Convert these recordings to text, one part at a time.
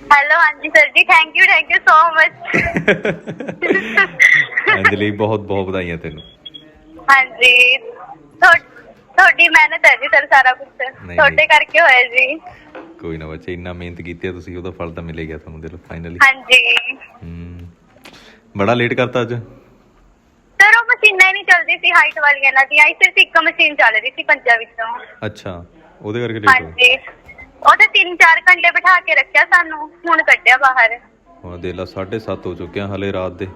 Hello ਹਾਂਜੀ sir ਜੀ thank you thank you so much Anjali ਬਹੁਤ ਬਹੁਤ ਵਧਾਈਆਂ ਤੈਨੂੰ। ਹਾਂਜੀ ਤੁਹਾ- ਤੁਹਾਡੀ ਮਿਹਨਤ ਹੈ ਜੀ ਸਰ ਸਾਰਾ ਕੁਝ। ਤੁਹਾਡੇ ਕਰਕੇ ਹੋਇਆ ਜੀ। ਕੋਈ ਨਾ ਬੱਚੇ ਇੰਨਾ ਮਿਹਨਤ ਕੀਤੀ ਆ ਤੁਸੀਂ ਉਹਦਾ ਫਲ ਤਾਂ ਮਿਲ ਗਿਆ ਤੁਹਾਨੂੰ ਦਿਲ ਫਾਈਨਲੀ ਹਾਂਜੀ। ਹੂੰ। ਬੜਾ ਲੇਟ ਕਰਤਾ ਅੱਜ? ਸਰ ਉਹ ਮਸ਼ੀਨਾਂ ਹੀ ਨਹੀਂ ਚੱਲਦੀ ਸੀ ਹਾਈਟ ਵਾਲੀਆਂ ਇਹਨਾਂ ਦੀਆਂ। ਹੀ ਸਿਰਫ ਇੱਕ ਮਸ਼ੀਨ ਚੱਲ ਰਹੀ ਸੀ ਪੰਜਾਂ ਵਿੱਚੋਂ। ਅੱਛਾ ਉਹਦੇ ਕਰਕੇ ਲੇਟ ਹੋ ਹਾਂਜੀ। 3-4 ਘੰਟੇ ਬਿਠਾ ਕੇ ਰੱਖਿਆ ਸਾਨੂੰ ਹੁਣ ਕੱਢਿਆ ਬਾਹਰ। ਹੁਣ ਦੇ ਲਾ 7:30 ਹੋ ਚੁੱਕੇ ਆ ਹਲੇ ਰਾਤ ਦੇ।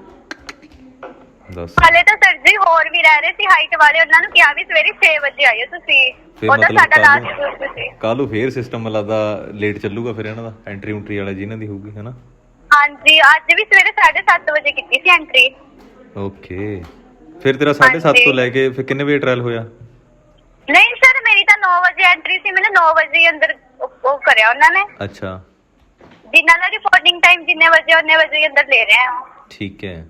ਦੱਸ। ਹਲੇ ਤਾਂ ਸਰ ਜੀ ਹੋਰ ਵੀ ਰਹਿ ਰਹੇ ਸੀ ਹਾਈਟ ਵਾਲੇ ਉਹਨਾਂ ਨੂੰ ਕਿਹਾ ਵੀ ਸਵੇਰੇ 6 ਵਜੇ ਆਇਓ ਤੁਸੀਂ। ਫਿਰ ਉਹਦਾ ਮਤਲਬ ਸਾਡਾ ਕੱਲ੍ਹ ਲਾਸਟ ਗਰੁੱਪ ਸੀ। ਕੱਲ ਨੂੰ ਫੇਰ ਸਿਸਟਮ ਲੱਗਦਾ ਲੇਟ ਚੱਲੂਗਾ ਫਿਰ ਇਹਨਾਂ ਦਾ ਐਂਟਰੀ ਉਂਟਰੀ ਵਾਲਾ ਜਿਨ੍ਹਾਂ ਦੀ ਹੋਊਗੀ ਹੈਨਾ? ਹਾਂਜੀ ਅੱਜ ਵੀ ਸਵੇਰੇ 7:30 ਵਜੇ ਕੀਤੀ ਸੀ ਐਂਟਰੀ ਓਕੇ ਫਿਰ ਤੇਰਾ 7:30 ਤੋਂ ਲੈ ਕੇ ਫਿਰ ਕਿੰਨੇ ਵਜੇ ਟ੍ਰਾਇਲ ਹੋਇਆ? ਨਹੀਂ ਸਰ ਮੇਰੀ ਤਾਂ 9 ਵਜੇ ਐਂਟਰੀ ਸੀ ਮੈਨੂੰ 9 ਵਜੇ ਹੀ ਅੰਦਰ ਉਹ ਉਹ ਕਰਿਆ ਉਹਨਾਂ ਨੇ। ਅੱਛਾ। ਜਿਨ੍ਹਾਂ ਦਾ ਰਿਪੋਰਟਿੰਗ ਟਾਈਮ ਜਿੰਨੇ ਵਜੇ ਉਹਨੇ ਵਜੇ ਹੀ ਅੰਦਰ ਲੈ ਰਹੇ ਆ। ਠੀਕ ਹੈ।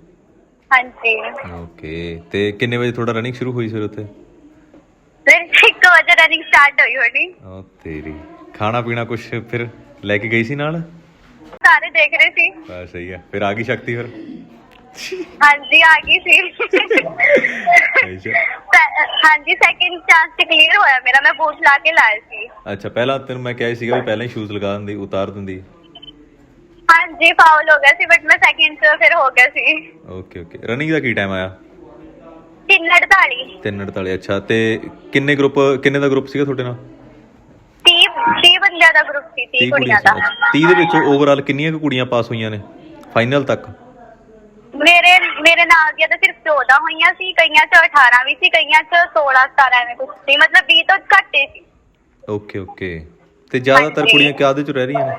ਹਾਂਜੀ। ਓਕੇ। ਤੇ ਕਿੰਨੇ ਵਜੇ ਤੁਹਾਡਾ ਰਨਿੰਗ ਸ਼ੁਰੂ ਹੋਈ ਫਿਰ ਉੱਥੇ? ਫਿਰ 1 ਵਜੇ ਰਨਿੰਗ ਸਟਾਰਟ ਹੋਈ ਹੋਣੀ। ਓ ਤੇਰੀ। ਖਾਣਾ ਪੀਣਾ ਕੁਝ ਫਿਰ ਲੈ ਕੇ ਗਈ ਸੀ ਨਾਲ? ਸਾਰੇ ਦੇਖ ਰਹੇ ਸੀ। ਬਸ ਸਹੀ ਹੈ। ਫਿਰ ਆ ਗਈ ਸ਼ਕਤੀ ਫਿਰ? ਹਾਂਜੀ ਆ ਗਈ ਸੀ। ਅੱਛਾ। ਹਾਂਜੀ ਸੈਕਿੰਡ ਚਾਂਸ ਤੇ ਕਲੀਅਰ ਹੋਇਆ ਮੇਰਾ ਮੈਂ ਬੂਟ ਲਾ ਕੇ ਲਾਇਆ ਸੀ। ਅੱਛਾ ਪਹਿਲਾਂ ਤੈਨੂੰ ਮੈਂ ਕਿਹਾ ਸੀਗਾ ਵੀ ਪਹਿਲਾਂ ਹੀ ਸ਼ੂਜ਼ ਲਗਾ ਦਿੰਦੀ ਉਤਾਰ ਦਿੰਦੀ। ਹਾਂਜੀ ਫਾਉਲ ਹੋ ਗਿਆ ਸੀ ਬਟ ਮੈਂ ਸੈਕਿੰਡ ਚ ਫਿਰ ਹੋ ਗਿਆ ਸੀ। ਓਕੇ ਓਕੇ ਰਨਿੰਗ ਦਾ ਕੀ ਟਾਈਮ ਆਇਆ? 348 3:48 ਅੱਛਾ। ਤੇ ਕਿੰਨੇ ਗਰੁੱਪ ਕਿੰਨੇ ਦਾ ਗਰੁੱਪ ਸੀਗਾ ਤੁਹਾਡੇ ਨਾਲ? 30 30 ਬੰਦਿਆਂ ਦਾ ਗਰੁੱਪ ਸੀ 30 ਕੁੜੀਆਂ ਦਾ। ਸੀ। 30 ਦੇ ਵਿੱਚੋਂ ਓਵਰਆਲ ਕਿੰਨੀਆਂ ਕੁ ਕੁੜੀਆਂ ਪਾਸ ਹੋਈਆਂ ਨੇ? ਫਾਈਨਲ ਤੱਕ? ਮੇਰੇ ਮੇਰੇ ਨਾਲ ਦੀਆਂ ਤਾਂ ਸਿਰਫ 14 ਹੋਈਆਂ ਸੀ ਕਈਆਂ ਚ 18 ਵੀ ਸੀ ਕਈਆਂ ਚ 16 17 ਐਵੇਂ ਕੁਝ ਸੀ ਮਤਲਬ 20 ਤੋਂ ਘੱਟ ਹੀ ਸੀ। ਓਕੇ ਓਕੇ ਤੇ ਜ਼ਿਆਦਾਤਰ ਹਾਂਜੀ। ਕੁੜੀਆਂ ਕਿਹਦੇ ਚ ਰਹਿ ਰਹੀਆਂ ਨੇ?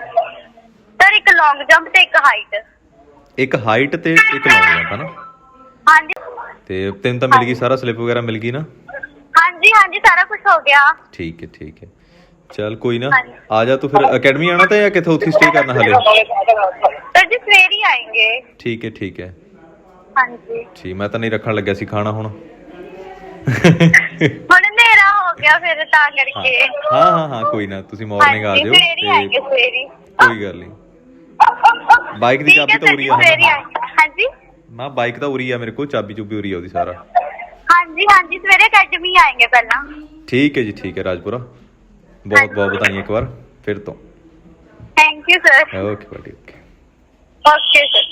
ਸਰ ਇੱਕ ਲੌਂਗ ਜੰਪ ਤੇ ਇੱਕ ਹਾਈਟ ਇੱਕ ਹਾਈਟ ਤੇ ਇੱਕ ਲੌਂਗ ਜੰਪ ਹੈ ਨਾ? ਹਾਂਜੀ। ਤੇ ਤੈਨੂੰ ਤਾਂ ਮਿਲ ਗਈ ਸਾਰਾ ਸਲਿੱਪ ਵਗੈਰਾ ਮਿਲ ਗਈ ਨਾ? ਹਾਂਜੀ ਹਾਂਜੀ ਸਾਰਾ ਕੁਝ ਹੋ ਗਿਆ। ਠੀਕ ਹੈ ਠੀਕ ਹੈ। ਚੱਲ ਕੋਈ ਨਾ ਹਾਂਜੀ। ਆ ਜਾ ਤੂੰ ਫਿਰ ਅਕੈਡਮੀ ਆਣਾ ਤਾਂ ਜਾਂ ਕਿੱਥੇ ਉੱਥੇ ਸਟੇ ਕਰਨਾ ਹਲੇ? ਸਰ ਜੀ ਸਵੇਰ ਹੀ ਆਏंगे ਠੀਕ ਹੈ ਠੀਕ ਹੈ। ਹਾਂਜੀ। ਠੀਕ ਮੈਂ ਤਾਂ ਨਹੀਂ ਰੱਖਣ ਲੱਗਿਆ ਸੀ ਖਾਣਾ ਹੁਣ। ਹੁਣ ਹਨੇਰਾ ਹੋ ਗਿਆ ਫਿਰ ਤਾਂ ਕਰਕੇ। ਹਾਂ ਹਾਂ ਹਾਂ ਕੋਈ ਨਾ ਤੁਸੀਂ ਮਾਰਨਿੰਗ ਆ ਜਿਓ ਸਵੇਰੇ। ਕੋਈ ਗੱਲ ਨਹੀਂ। ਬਾਈਕ ਦੀ ਚਾਬੀ ਤਾਂ ਉਰੀ ਆ ਹਾਂਜੀ। ਮੈਂ ਬਾਈਕ ਤਾਂ ਉਰੀ ਆ ਮੇਰੇ ਕੋਲ ਚਾਬੀ ਚੁਬੀ ਉਰੀ ਆ ਉਹਦੀ ਸਾਰਾ। ਹਾਂਜੀ ਹਾਂਜੀ ਸਵੇਰੇ ਅਕੈਡਮੀ ਆਏਗੇ ਪਹਿਲਾਂ। ਠੀਕ ਹੈ ਜੀ ਠੀਕ ਹੈ ਰਾਜਪੁਰਾ। ਬਹੁਤ ਬਹੁਤ ਵਧਾਈਆਂ ਇੱਕ ਵਾਰ ਫਿਰ ਤੋਂ। Thank you sir okay bye okay sir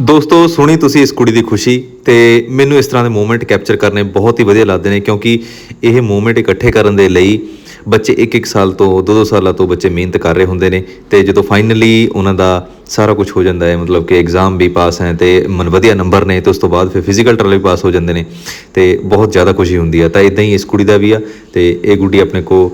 ਦੋਸਤੋ, ਸੁਣੀ ਤੁਸੀਂ ਇਸ ਕੁੜੀ ਦੀ ਖੁਸ਼ੀ ਤੇ ਮੈਨੂੰ ਇਸ ਤਰ੍ਹਾਂ ਦੇ ਮੂਮੈਂਟ ਕੈਪਚਰ ਕਰਨੇ ਬਹੁਤ ਹੀ ਵਧੀਆ ਲੱਗਦੇ ਨੇ ਕਿਉਂਕਿ ਇਹ ਮੂਮੈਂਟ ਇਕੱਠੇ ਕਰਨ ਦੇ ਲਈ ਬੱਚੇ ਇੱਕ ਇੱਕ ਸਾਲ ਤੋਂ ਦੋ ਦੋ ਸਾਲਾਂ ਤੋਂ ਬੱਚੇ ਮਿਹਨਤ ਕਰ ਰਹੇ ਹੁੰਦੇ ਨੇ ਤੇ ਜਦੋਂ ਫਾਈਨਲੀ ਉਹਨਾਂ ਦਾ ਸਾਰਾ ਕੁਝ ਹੋ ਜਾਂਦਾ ਹੈ, ਮਤਲਬ ਕਿ ਐਗਜ਼ਾਮ ਵੀ ਪਾਸ ਹੈ ਤੇ ਮਨ ਵਧੀਆ ਨੰਬਰ ਨੇ ਤੇ ਉਸ ਤੋਂ ਬਾਅਦ ਫਿਰ ਫਿਜ਼ੀਕਲ ਟਰਲ ਵੀ ਪਾਸ ਹੋ ਜਾਂਦੇ ਨੇ ਤੇ ਬਹੁਤ ਜ਼ਿਆਦਾ ਖੁਸ਼ੀ ਹੁੰਦੀ ਹੈ ਤਾਂ ਇਦਾਂ ਹੀ ਇਸ ਕੁੜੀ ਦਾ ਵੀ ਆ ਤੇ ਇਹ ਗੁੱਡੀ ਆਪਣੇ ਕੋ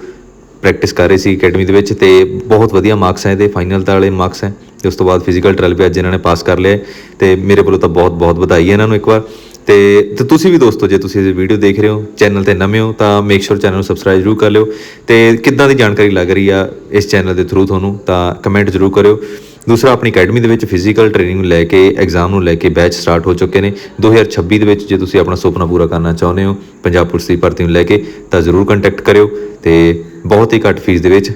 ਪ੍ਰੈਕਟਿਸ ਕਰ ਰਹੇ ਸੀ ਅਕੈਡਮੀ ਦੇ ਵਿੱਚ ਤੇ ਬਹੁਤ ਵਧੀਆ ਮਾਰਕਸ ਹੈ ਇਹਦੇ ਫਾਈਨਲ ਤਾਂ ਵਾਲੇ ਮਾਰਕਸ ਹੈ ਤੇ ਉਸ ਤੋਂ ਬਾਅਦ ਫਿਜ਼ੀਕਲ ਟ੍ਰਾਇਲ ਵੀ ਅੱਜ ਇਹਨਾਂ ਨੇ ਪਾਸ ਕਰ ਲਿਆ ਹੈ ਤੇ ਮੇਰੇ ਵੱਲੋਂ ਤਾਂ ਬਹੁਤ ਬਹੁਤ ਵਧਾਈ ਹੈ ਇਹਨਾਂ ਨੂੰ ਇੱਕ ਵਾਰ ਤੇ ਤੇ ਤੁਸੀਂ ਵੀ ਦੋਸਤੋ, ਜੇ ਤੁਸੀਂ ਇਹ ਵੀਡੀਓ ਦੇਖ ਰਹੇ ਹੋ ਚੈਨਲ ਤੇ ਨਵੇਂ ਹੋ, ਤਾਂ ਮੇਕ ਸ਼ੋਰ ਚੈਨਲ ਨੂੰ ਸਬਸਕ੍ਰਾਈਬ ਜ਼ਰੂਰ ਕਰ ਲਿਓ ਤੇ ਕਿੱਦਾਂ ਦੀ ਜਾਣਕਾਰੀ ਲੱਗ ਰਹੀ ਆ ਇਸ ਚੈਨਲ ਦੇ ਥਰੂ ਤੁਹਾਨੂੰ, ਤਾਂ ਕਮੈਂਟ ਜ਼ਰੂਰ ਕਰਿਓ। ਦੂਸਰਾ, ਆਪਣੀ ਅਕੈਡਮੀ ਦੇ ਵਿੱਚ ਫਿਜ਼ੀਕਲ ਟ੍ਰੇਨਿੰਗ ਨੂੰ ਲੈ ਕੇ ਐਗਜ਼ਾਮ ਨੂੰ ਲੈ ਕੇ ਬੈਚ ਸਟਾਰਟ ਹੋ ਚੁੱਕੇ ਨੇ। 2026 ਦੇ ਵਿੱਚ ਜੇ ਤੁਸੀਂ ਆਪਣਾ ਸੁਪਨਾ ਪੂਰਾ ਕਰਨਾ ਚਾਹੁੰਦੇ ਹੋ, ਪੰਜਾਬ ਪੁਲਿਸ ਦੀ ਭਰਤੀ ਨੂੰ ਲੈ ਕੇ, ਤਾਂ ਜ਼ਰੂਰ ਕੰਟੈਕਟ ਕਰਿਓ ਤੇ ਬਹੁਤ ਹੀ ਘੱਟ ਫੀਸ ਦੇ ਵਿੱਚ